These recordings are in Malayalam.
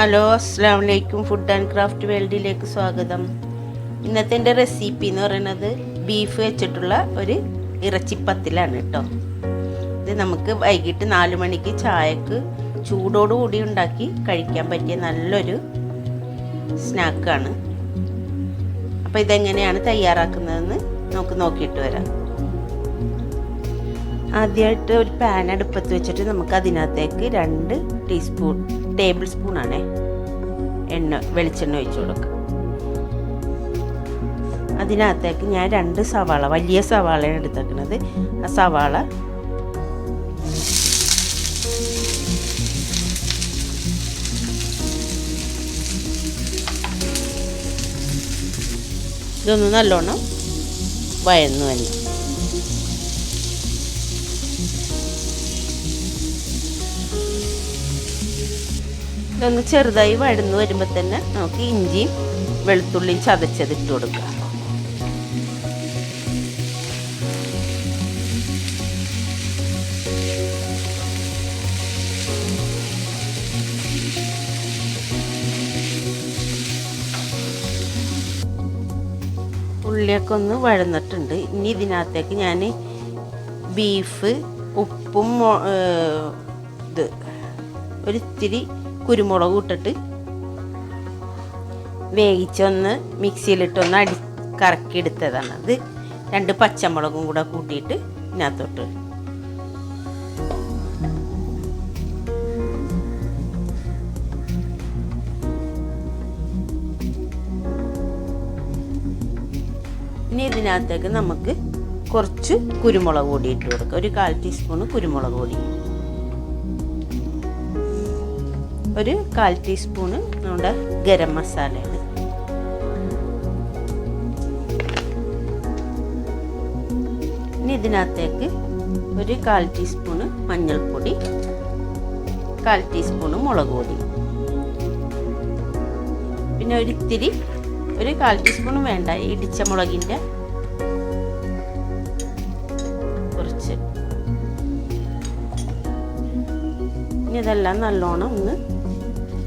ഹലോ അസ്സാം വലൈക്കും ഫുഡ് ആൻഡ് ക്രാഫ്റ്റ് വേൾഡിലേക്ക് സ്വാഗതം. ഇന്നത്തെ എന്റെ റെസിപ്പി എന്ന് പറയുന്നത് ബീഫ് വെച്ചിട്ടുള്ള ഒരു ഇറച്ചിപ്പത്തിലാണ് കേട്ടോ. ഇത് നമുക്ക് വൈകിട്ട് നാല് മണിക്ക് ചായക്ക് ചൂടോടുകൂടി ഉണ്ടാക്കി കഴിക്കാൻ പറ്റിയ നല്ലൊരു സ്നാക്കാണ്. അപ്പോൾ ഇതെങ്ങനെയാണ് തയ്യാറാക്കുന്നതെന്ന് നമുക്ക് നോക്കിയിട്ട് വരാം. ആദ്യമായിട്ട് ഒരു പാൻ അടുപ്പത്ത് വെച്ചിട്ട് നമുക്ക് അതിനകത്തേക്ക് രണ്ട് ടീസ്പൂൺ ടേബിൾ സ്പൂണാണേ എണ്ണ വെളിച്ചെണ്ണ ഒഴിച്ചു കൊടുക്കുക. അതിനകത്തേക്ക് ഞാൻ രണ്ട് സവാള വലിയ സവാളയാണ് എടുത്തേക്കുന്നത് ആ സവാള ഇതൊന്ന് നല്ലോണം വയന്നു തന്നെ ഇതൊന്ന് ചെറുതായി വഴന്ന് വരുമ്പോൾ തന്നെ നമുക്ക് ഇഞ്ചിയും വെളുത്തുള്ളിയും ചതച്ചതിട്ട് കൊടുക്കുക ഉള്ളിയൊക്കെ ഒന്ന് വഴന്നിട്ടുണ്ട്. ഇനി ഇതിനകത്തേക്ക് ഞാൻ ബീഫ് ഉപ്പും ഇത് ഒരിത്തിരി കുരുമുളക് ഇട്ടിട്ട് വേവിച്ചൊന്ന് മിക്സിയിലിട്ടൊന്ന് അടി കറക്കി എടുത്തതാണ് അത് രണ്ട് പച്ചമുളകും കൂടെ കൂട്ടിയിട്ട് ഇതിനകത്തോട്ട്. ഇനി ഇതിനകത്തേക്ക് നമുക്ക് കുറച്ച് കുരുമുളക് കൂടി ഇട്ട് കൊടുക്കുക ഒരു കാൽ ടീസ്പൂൺ കുരുമുളക് പൊടി. ഒരു കാൽ ടീസ്പൂണ് നമ്മുടെ ഗരം മസാലയാണ്. ഇനി ഇതിനകത്തേക്ക് ഒരു കാൽ ടീസ്പൂണ് മഞ്ഞൾപ്പൊടി കാൽ ടീസ്പൂണ് മുളക് പൊടി. പിന്നെ ഒരിത്തിരി ഒരു കാൽ ടീസ്പൂൺ വേണ്ട ഇടിച്ച മുളകിന്റെ കുറച്ച്. ഇനി ഇതെല്ലാം നല്ലോണം ഒന്ന്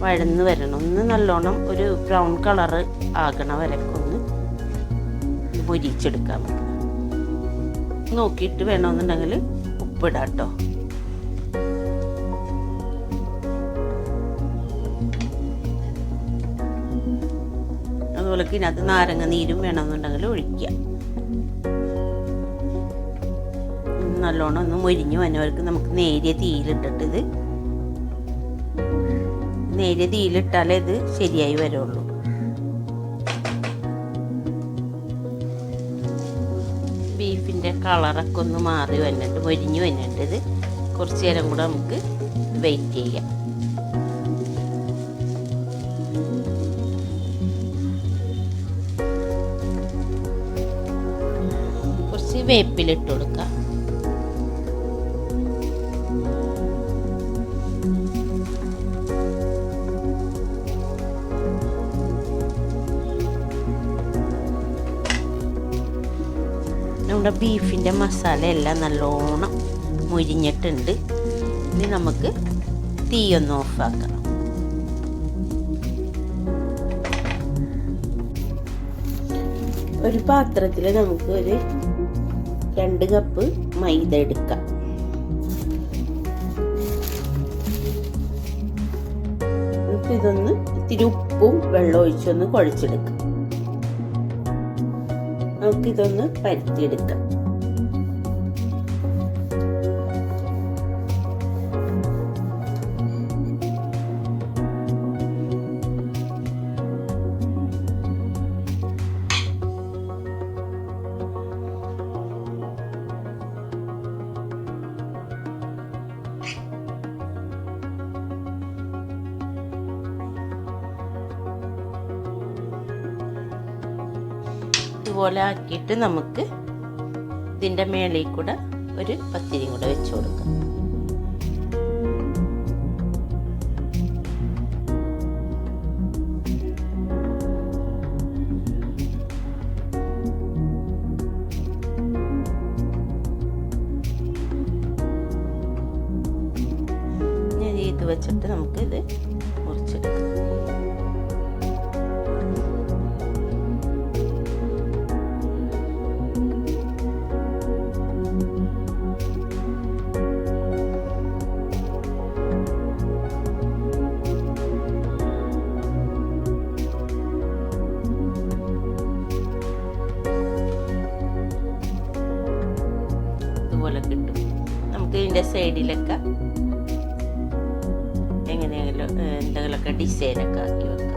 വഴന്ന് വരണം. ഒന്ന് നല്ലോണം ഒരു ബ്രൗൺ കളറ് ആകണ വരക്കൊന്ന് പൊരിച്ചെടുക്കാൻ പറ്റും. നോക്കിയിട്ട് വേണമെന്നുണ്ടെങ്കിൽ ഉപ്പിടാം കേട്ടോ അതുപോലെ ഇതിനകത്ത് നാരങ്ങ നീരും വേണമെന്നുണ്ടെങ്കിൽ ഒഴിക്കുക. നല്ലോണം ഒന്ന് മൊരിഞ്ഞു വന്നവർക്ക് നമുക്ക് നേരിയ തീയിലിട്ടിട്ട് ഇത് നേരിയ തീയിലിട്ടാലേ ഇത് ശരിയായി വരുള്ളൂ. ബീഫിന്റെ കളറൊക്കെ ഒന്ന് മാറി വന്നിട്ട് മൊരിഞ്ഞ് വന്നിട്ട് ഇത് കുറച്ച് നേരം കൂടെ നമുക്ക് വെയിറ്റ് ചെയ്യാം. കുറച്ച് വേപ്പിലിട്ട് കൊടുക്കാം. നമ്മുടെ ബീഫിന്റെ മസാല എല്ലാം നല്ലോണം മുരിഞ്ഞിട്ടുണ്ട്. ഇനി നമുക്ക് തീയൊന്ന് ഓഫാക്കണം ഒരു പാത്രത്തിൽ നമുക്ക് ഒരു രണ്ട് കപ്പ് മൈദ എടുക്കാം. ഇതൊന്ന് ഇത്തിരി ഉപ്പും വെള്ളം ഒഴിച്ചൊന്ന് കുഴച്ചെടുക്കാം. നമുക്കിതൊന്ന് പരത്തിയെടുക്കാം. ഇതുപോലെ ആക്കിയിട്ട് നമുക്ക് ഇതിന്റെ മേളിൽ കൂടെ ഒരു പത്തിരിയും കൂടെ വെച്ച് കൊടുക്കാം. ഇത് വെച്ചിട്ട് നമുക്ക് ഇതിന്റെ സൈഡിലൊക്കെ എങ്ങനെയെങ്കിലും എന്തെങ്കിലുമൊക്കെ ഡിസൈനൊക്കെ ആക്കി വെക്കാം.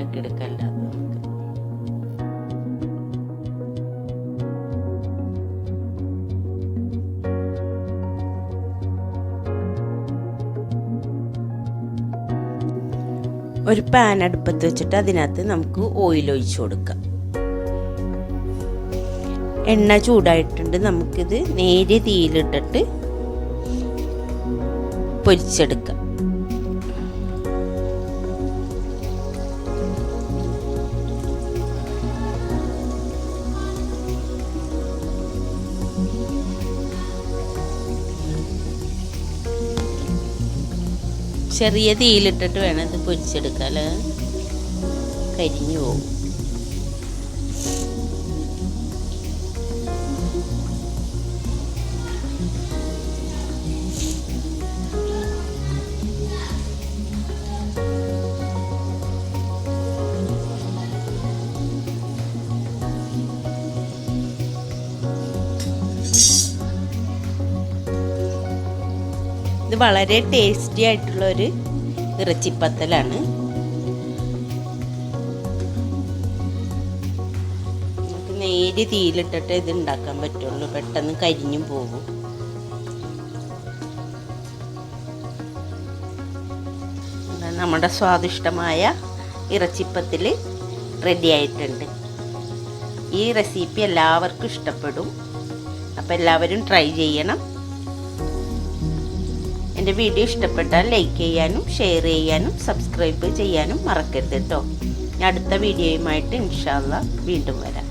ആക്കി ഒരു പാൻ അടുപ്പത്ത് വെച്ചിട്ട് അതിനകത്ത് നമുക്ക് ഓയിൽ ഒഴിച്ചു കൊടുക്കാം. എണ്ണ ചൂടായിട്ടുണ്ട്. നമുക്കിത് നേരിയ തീയിലിട്ടിട്ട് പൊരിച്ചെടുക്കാം. ചെറിയ തീയിലിട്ടിട്ട് വേണം ഇത് പൊരിച്ചെടുക്കാൻ കരിഞ്ഞു പോകും. വളരെ ടേസ്റ്റി ആയിട്ടുള്ള ഒരു ഇറച്ചിപ്പത്തലാണ് നേരി തീയിലിട്ടിട്ട് ഇത് ഉണ്ടാക്കാൻ പറ്റുള്ളൂ. പെട്ടെന്ന് കരിഞ്ഞും പോകും. നമ്മുടെ സ്വാദിഷ്ടമായ ഇറച്ചിപ്പത്തിൽ റെഡി ആയിട്ടുണ്ട്. ഈ റെസിപ്പി എല്ലാവർക്കും ഇഷ്ടപ്പെടും. അപ്പോൾ എല്ലാവരും ട്രൈ ചെയ്യണം. എന്റെ വീഡിയോ ഇഷ്ടപ്പെട്ടാൽ ലൈക്ക് ചെയ്യാനും ഷെയർ ചെയ്യാനും സബ്സ്ക്രൈബ് ചെയ്യാനും മറക്കരുത് കേട്ടോ. ഞാൻ അടുത്ത വീഡിയോയുമായിട്ട് ഇൻഷാല്ല വീണ്ടും വരാം.